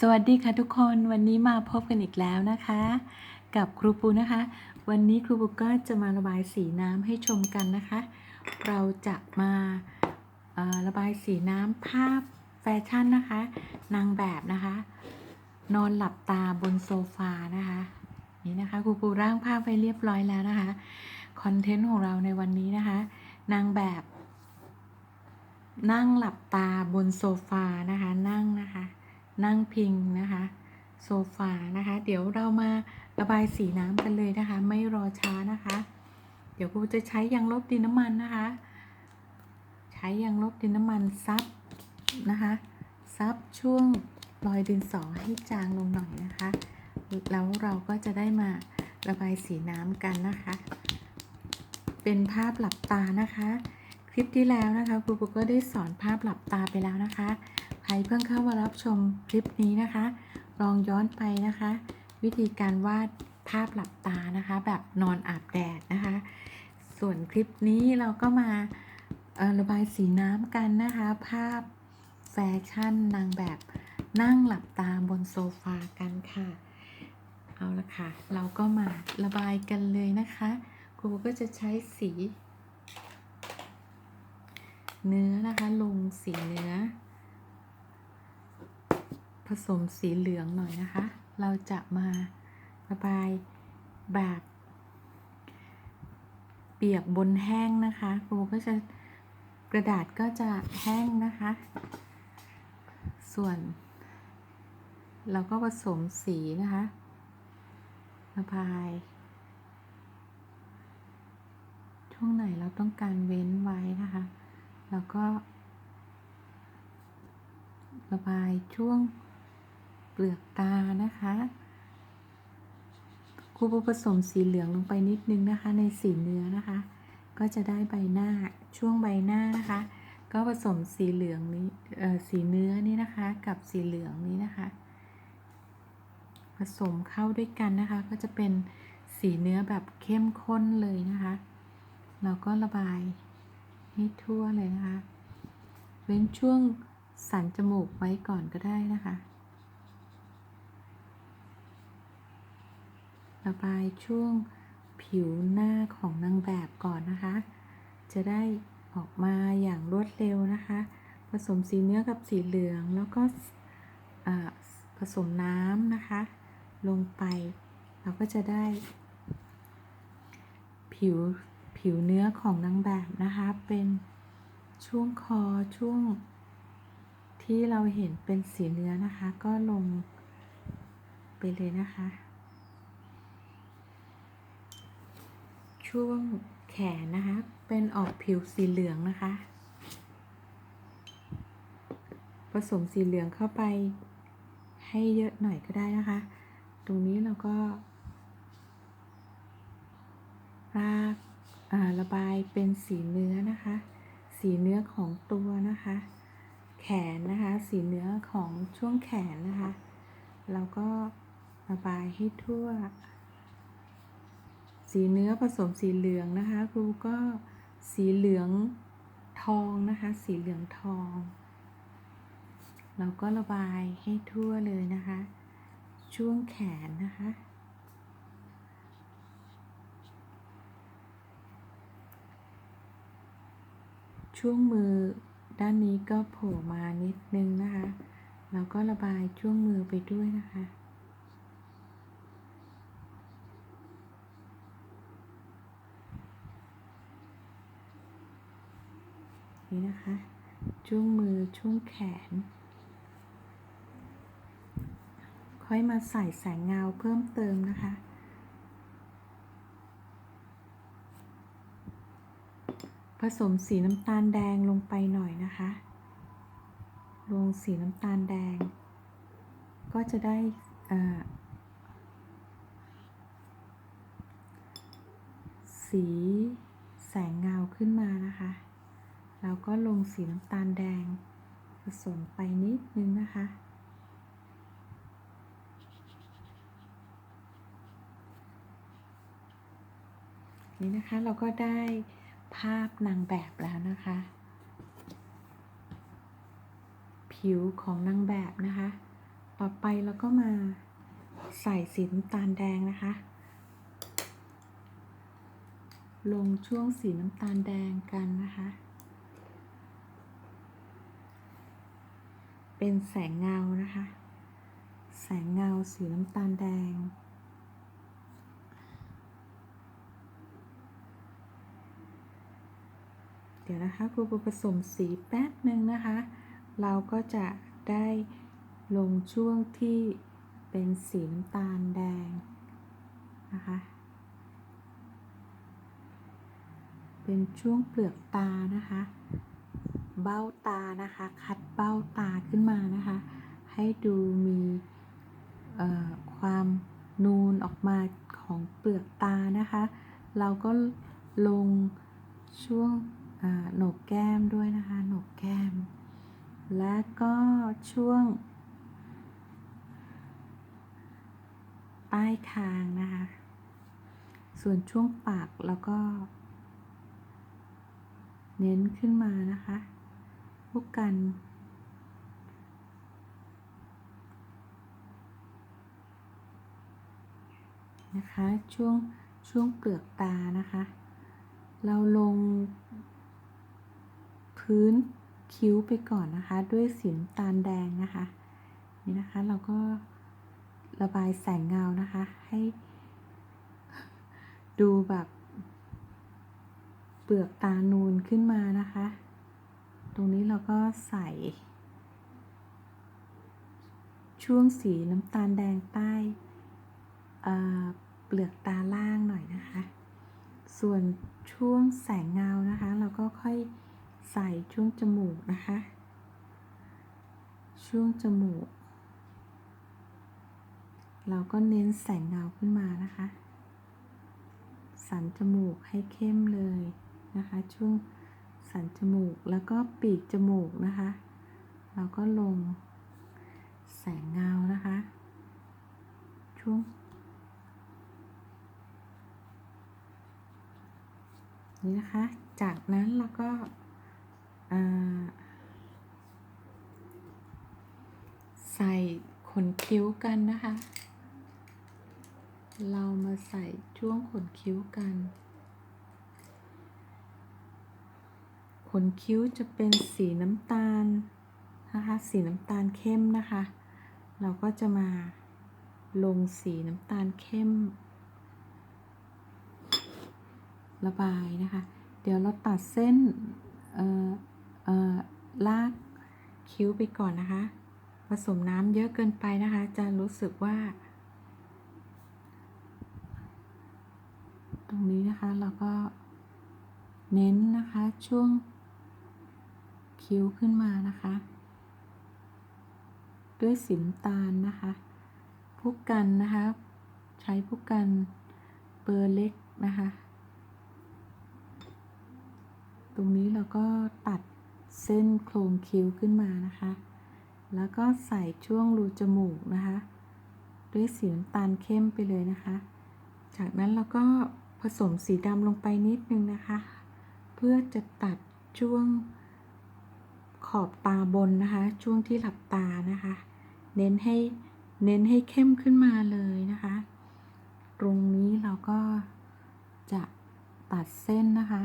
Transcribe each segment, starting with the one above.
สวัสดีค่ะทุกคนวันนี้มาพบกันอีกแล้วนะคะ กับครูปูนะคะ วันนี้ครูปูก็จะมาระบายสีน้ำให้ชมกันนะคะ เราจะมาระบายสีน้ำภาพแฟชั่นนะคะ นางแบบนะคะ นอนหลับตาบนโซฟานะคะนี่นะคะครูปูร่างภาพไปเรียบร้อยแล้วนะคะคอนเทนต์ของเราในวันนี้นะคะ นางแบบ นั่งหลับตาบนโซฟานะคะนั่งนะคะ นั่งพิงนะคะ โซฟานะคะ เดี๋ยวเรามาระบายสีน้ำกันเลยนะคะ ไม่รอช้านะคะ เดี๋ยวครูจะใช้ยางลบดินน้ำมันนะคะ ใช้ยางลบดินน้ำมันซับนะคะ ซับช่วงรอยดินสอให้จางลงหน่อยนะคะ แล้วเราก็จะได้มาระบายสีน้ำกันนะคะ เป็นภาพหลับตานะคะ คลิปที่แล้วนะคะครูปุกก็ได้สอนภาพหลับตาไปแล้วนะคะ ใครเพิ่งเข้ามารับชมคลิปนี้นะคะ ลองย้อนไปนะคะ วิธีการวาดภาพหลับตานะคะ แบบนอนอาบแดดนะคะ ส่วนคลิปนี้เราก็มาระบายสีน้ำกันนะคะ ภาพแฟชั่นนางแบบนั่งหลับตาบนโซฟากันค่ะ เอาละค่ะ เราก็มาระบายกันเลยนะคะ ครูก็จะใช้สี เนื้อนะคะ ลงสีเนื้อ ผสมสีเหลืองหน่อยนะคะ เราจะมาระบายแบบเปียกบนแห้งนะคะครูก็จะกระดาษก็จะแห้งนะคะ ส่วน เราก็ผสมสีนะคะระบาย ช่วงไหนเราต้องการเว้นไว้นะคะ แล้วก็ระบายช่วง เปลือกตานะคะครูผสมสีเหลืองลงไปนิดนึงนะคะ ในสีเนื้อนะคะ ก็จะได้ใบหน้าช่วงใบหน้านะคะ ก็ผสมสีเหลืองนี้สีเนื้อนี่นะคะ กับสีเหลืองนี้นะคะ ผสมเข้าด้วยกันนะคะ ก็จะเป็นสีเนื้อแบบเข้มข้นเลยนะคะ เราก็ระบายให้ทั่วเลยนะคะ เว้นช่วงสันจมูกไว้ก่อนก็ได้นะคะ ระบายช่วงผิวหน้าของนางแบบก่อนนะคะ จะได้ออกมาอย่างรวดเร็วนะคะ ผสมสีเนื้อกับสีเหลืองแล้วก็ผสมน้ำนะคะ ลงไป เราก็จะได้ ผิวผิวเนื้อของนางแบบนะคะ เป็นช่วงคอช่วง ที่เราเห็นเป็นสีเนื้อนะคะ ก็ลงไปเลยนะคะ ช่วงแขนนะคะ เป็นออกผิวสีเหลืองนะคะ ผสมสีเหลืองเข้าไปให้เยอะหน่อยก็ได้นะคะ ตรงนี้เราก็รากระบายเป็นสีเนื้อนะคะ สีเนื้อของตัวนะคะ แขนนะคะ สีเนื้อของช่วงแขนนะคะ เราก็ระบายให้ทั่ว สีเนื้อผสมสีเหลืองนะคะ ครูก็สีเหลืองทองนะคะ สีเหลืองทอง เราก็ระบายให้ทั่วเลยนะคะ ช่วงแขนนะคะ ช่วงมือด้านนี้ก็โผล่มานิดนึงนะคะเราก็ระบายช่วงมือไปด้วยนะคะ นี่นะคะ ช่วงมือช่วงแขน ค่อยมาใส่แสงเงาเพิ่มเติมนะคะผสมสีน้ำตาลแดงลงไปหน่อยนะคะ ลงสีน้ำตาลแดง ก็จะได้สีแสงเงาขึ้นมานะคะ แล้วก็ลงสีน้ำตาลแดง ผสมไปนิดนึงนะคะ นี่นะคะเราก็ได้ภาพนางแบบแล้วนะคะ ผิวของนางแบบนะคะ ต่อไปเราก็มาใส่สีน้ำตาลแดงนะคะ ลงช่วงสีน้ำตาลแดงกันนะคะ เป็นแสงเงานะคะ แสงเงาสีน้ำตาลแดง เดี๋ยวนะคะครูผสมสีแป๊บหนึ่งนะคะ เราก็จะได้ลงช่วงที่เป็นสีน้ำตาลแดงนะคะ เป็นช่วงเปลือกตานะคะ เบ้าตานะคะ คัดเบ้าตาขึ้นมานะคะ ให้ดูมีความนูนออกมาของเปลือกตานะคะ เราก็ลงช่วงโหนกแก้มด้วยนะคะโหนกแก้ม และก็ช่วง ใต้คางนะคะ ส่วนช่วงปากแล้วก็ เน้นขึ้นมานะคะ พวกกัน นะคะ ช่วง ช่วงเปลือกตานะคะ เราลง พื้นคิ้วไปก่อนนะคะ ด้วยสีน้ำตาลแดงนะคะ นี่นะคะเราก็ระบายแสงเงานะคะ ให้ ดูแบบ เปลือกตานูนขึ้นมานะคะ ตรงนี้เราก็ใส่ ช่วงสีน้ำตาลแดงใต้เปลือกตาล่างหน่อยนะคะ ส่วนช่วงแสงเงานะคะ เราก็ค่อยใส่ช่วงจมูกนะคะ ช่วงจมูก เราก็เน้นแสงเงาขึ้นมานะคะ สันจมูกให้เข้มเลยนะคะ ช่วง สันจมูกแล้วก็ปีกจมูกนะคะ เราก็ลงแสงเงานะคะ ช่วง นี่นะคะ จากนั้นเราก็าใส่ขนคิ้วกันนะคะ เรามาใส่ช่วงขนคิ้วกัน นคิ้วจะเป็นสีน้ำตาลนะคะ สีน้ำตาลเข้มนะคะ เราก็จะมาลงสีน้ำตาลเข้ม ระบายนะคะ เดี๋ยวเราตัดเส้นเออเออลากคิ้วไปก่อนนะคะ ผสมน้ำเยอะเกินไปนะคะจะรู้สึกว่า ตรงนี้นะคะเราก็เน้นนะคะช่วง คิ้วขึ้นมานะคะ ด้วยสีน้ำตาลนะคะผู้กันนะคะ ใช้ผู้กันเบอร์เล็กนะคะ ตรงนี้เราก็ตัดเส้นโครงคิ้วขึ้นมานะคะ แล้วก็ใส่ช่วงรูจมูกนะคะ ด้วยสีน้ำตาลเข้มไปเลยนะคะ จากนั้นเราก็ผสมสีดำลงไปนิดนึงนะคะ เพื่อจะตัดช่วง ขอบตาบนนะคะ ช่วงที่หลับตานะคะ เน้นให้เน้นให้เข้มขึ้นมาเลยนะคะ ตรงนี้เราก็จะตัดเส้นนะคะ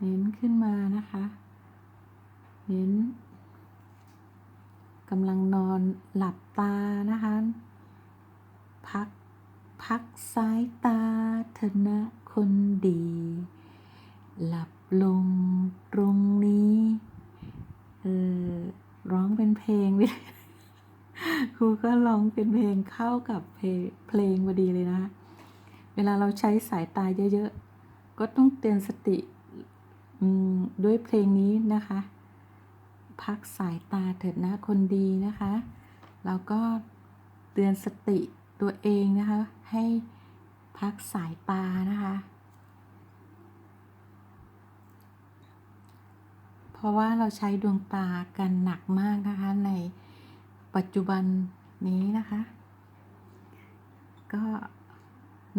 เน้นขึ้นมานะคะ เน้นกำลังนอนหลับตานะคะ พักพักสายตาเถนะคนดี หลับลงตรงนี้ เออร้องเป็นเพลงครูก็ร้องเป็นเพลงเข้ากับเพลงเพลงพอดีเลยนะ เวลาเราใช้สายตาเยอะๆ ก็ต้องเตือนสติด้วยเพลงนี้นะคะ พักสายตาเถิดนะคนดีนะคะ แล้วก็เตือนสติตัวเองนะคะ ให้พักสายตานะคะ เพ ราะว่าเราใช้ดวงตากันหนักมากนะคะในปัจจุบันนี้นะคะ ก็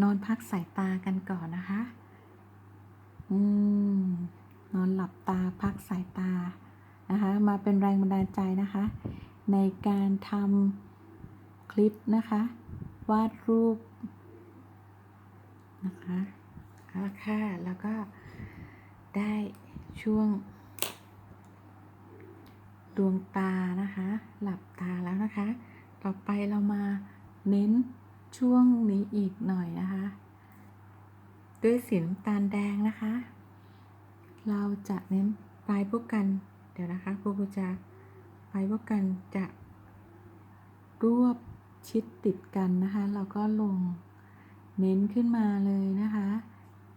นอนพักสายตากันก่อนนะคะ อืม นอนหลับตาพักสายตานะคะ มาเป็นแรงบันดาลใจนะคะ ในการทำคลิปนะคะ วาดรูปนะคะเอาละค่ะแล้วก็ได้ช่วง ดวงตานะคะ หลับตาแล้วนะคะ ต่อไปเรามาเน้นช่วงนี้อีกหน่อยนะคะ ด้วยสีน้ำตาลแดงนะคะ เราจะเน้นปลายพวกกัน เดี๋ยวนะคะครูครูจะปลายพวกกันจะรวบชิดติดกันนะคะ เราก็ลงเน้นขึ้นมาเลยนะคะ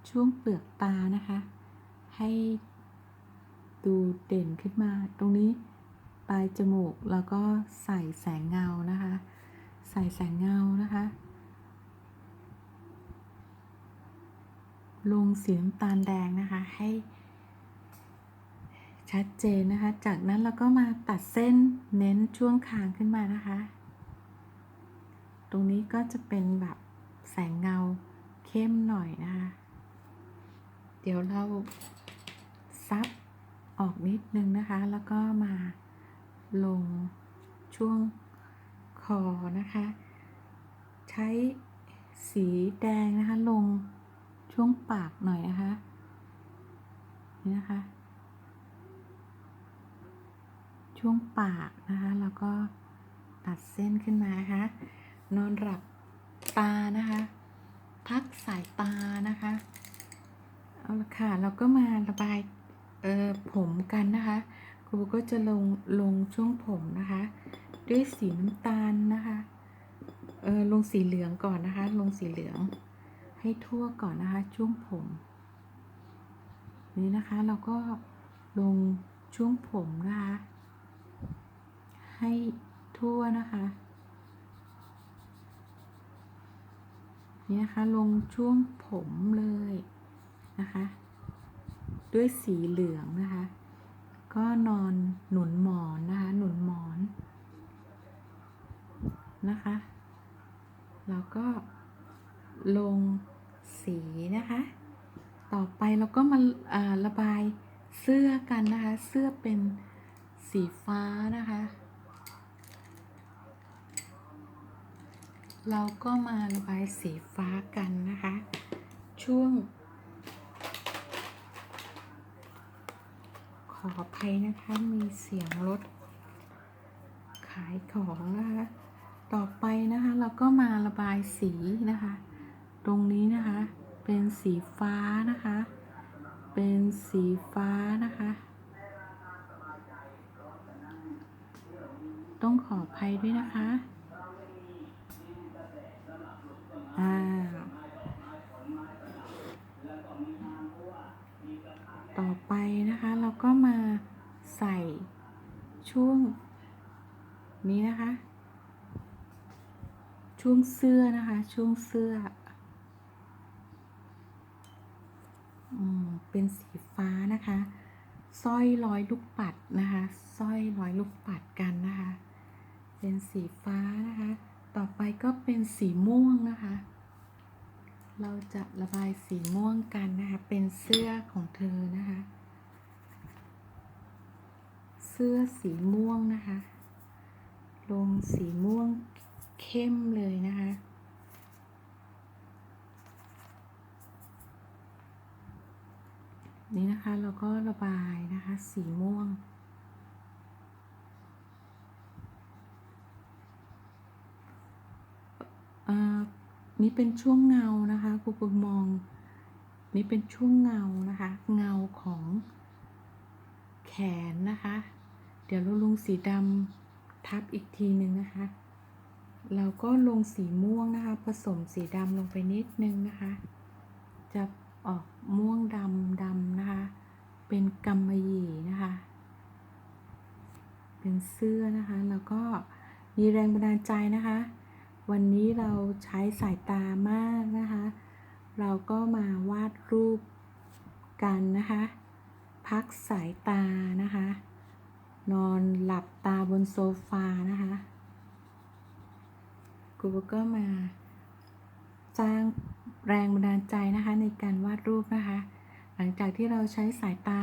ช่วงเปลือกตานะคะ ให้ดูเด่นขึ้นมาตรงนี้ ปลายจมูกแล้วก็ใส่แสงเงานะคะ ใส่แสงเงานะคะ ลงสีน้ำตาลแดงนะคะให้ชัดเจนนะคะ จากนั้นเราก็มาตัดเส้นเน้นช่วงคางขึ้นมานะคะ ตรงนี้ก็จะเป็นแบบแสงเงาเข้มหน่อยนะคะ เดี๋ยวเราซับออกนิดนึงนะคะ แล้วก็มา ลงช่วงคอนะคะ ใช้สีแดงนะคะลงช่วงปากหน่อยนะคะ นี่นะคะ ช่วงปากนะคะแล้วก็ตัดเส้นขึ้นมานะคะนอนหลับตานะคะ พักสายตานะคะ เอาละค่ะ เราก็มาระบายเออผมกันนะคะ ครูก็จะลงลงช่วงผมนะคะ ด้วยสีน้ำตาลนะคะเออลงสีเหลืองก่อนนะคะ ลงสีเหลือง ให้ทั่วก่อนนะคะช่วงผม นี่นะคะเราก็ลงช่วงผมนะคะให้ทั่วนะคะนี่นะคะลงช่วงผมเลยนะคะ ด้วยสีเหลืองนะคะ ก็นอนหนุนหมอนนะคะ หนุนหมอนนะคะ แล้วก็ลงสีนะคะ ต่อไปเราก็มาาระบายเสื้อกันนะคะ เสื้อเป็นสีฟ้านะคะ เราก็มาระบายสีฟ้ากันนะคะ ช่วง ข ออภัยนะคะ มีเสียงรถ ขายของนะคะ ต่อไปนะคะเราก็มาระบายสีนะคะ ตรงนี้นะคะ เป็นสีฟ้านะคะ เป็นสีฟ้านะคะ ต้องขออภัยด้วยนะคะ อ่า ต่อไปนะคะ เราก็มาใส่ช่วงนี้นะคะ ช่วงเสื้อนะคะ ช่วงเสื้ออเป็นสีฟ้านะคะสร้อยร้อยลูกปัดนะคะสร้อยร้อยลูกปัดกันนะคะ เป็นสีฟ้านะคะ ต่อไปก็เป็นสีม่วงนะคะ เราจะระบายสีม่วงกันนะคะ เป็นเสื้อของเธอนะคะ เสื้อสีม่วงนะคะ ลงสีม่วงเข้มเลยนะคะ นี่นะคะเราก็ระบายนะคะ สีม่วงเอ่อ นี่เป็นช่วงเงานะคะครูปมอง นี่เป็นช่วงเงานะคะ เงาของแขนนะคะ เดี๋ยวเราลงสีดำทับอีกทีหนึ่งนะคะ เราก็ลงสีม่วงนะคะ ผสมสีดำลงไปนิดนึงนะคะ จะออกม่วงดำดำนะคะ เป็นกำมะหยี่นะคะ เป็นเสื้อนะคะ แล้วก็มีแรงบันดาลใจนะคะ วันนี้เราใช้สายตามากนะคะ เราก็มาวาดรูปกันนะคะ พักสายตานะคะ นอนหลับตาบนโซฟานะคะกูก็มาสร้างแรงบันดาลใจนะคะในการวาดรูปนะคะ หลังจากที่เราใช้สายตา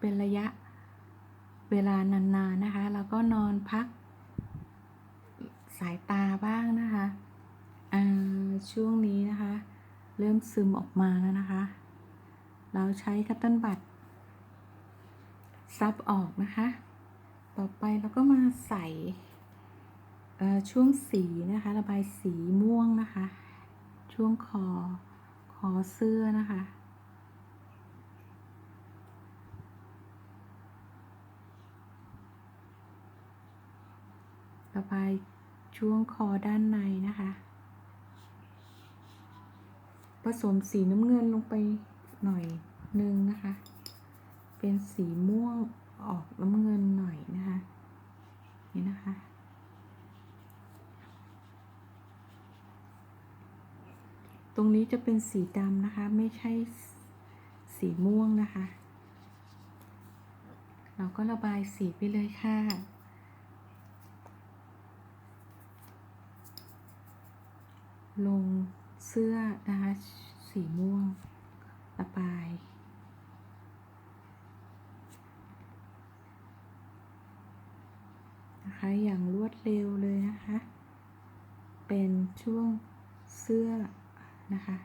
เป็นระยะเวลานานๆนะคะ แล้วก็นอนพัก สายตาบ้างนะคะอ่าช่วงนี้นะคะ เริ่มซึมออกมาแล้วนะคะ เราใช้คัตเติ้ลบัตซับออกนะคะ ต่อไปเราก็มาใส่อ่อช่วงสีนะคะ ระบายสีม่วงนะคะ ช่วงคอคอเสื้อนะคะระบาย ช่วงคอด้านในนะคะ ผสมสีน้ำเงินลงไปหน่อยนึงนะคะ เป็นสีม่วงออกน้ำเงินหน่อยนะคะ นี่นะคะ ตรงนี้จะเป็นสีดำนะคะ ไม่ใช่สีม่วงนะคะ เราก็ระบายสีไปเลยค่ะ ลงเสื้อนะคะสีม่วงระบาย นะคะอย่างรวดเร็วเลยนะคะ เป็นช่วงเสื้อนะคะ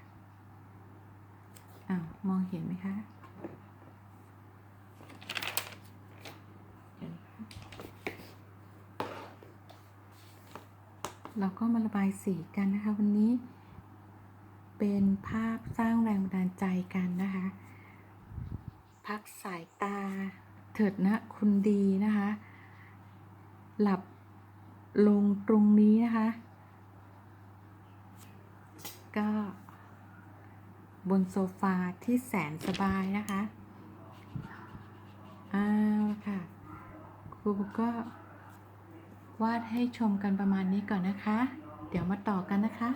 อ้าวมองเห็นไหมคะเดี๋ยวนะคะ เราก็มาระบายสีกันนะคะ วันนี้ เป็นภาพสร้างแรงบันดาลใจกันนะคะ พักสายตาเถิดนะคุณดีนะคะ หลับลงตรงนี้นะคะ ก็บนโซฟาที่แสนสบายนะคะเอาละค่ะครูก็ วาดให้ชมกันประมาณนี้ก่อนนะคะ เดี๋ยวมาต่อกันนะคะ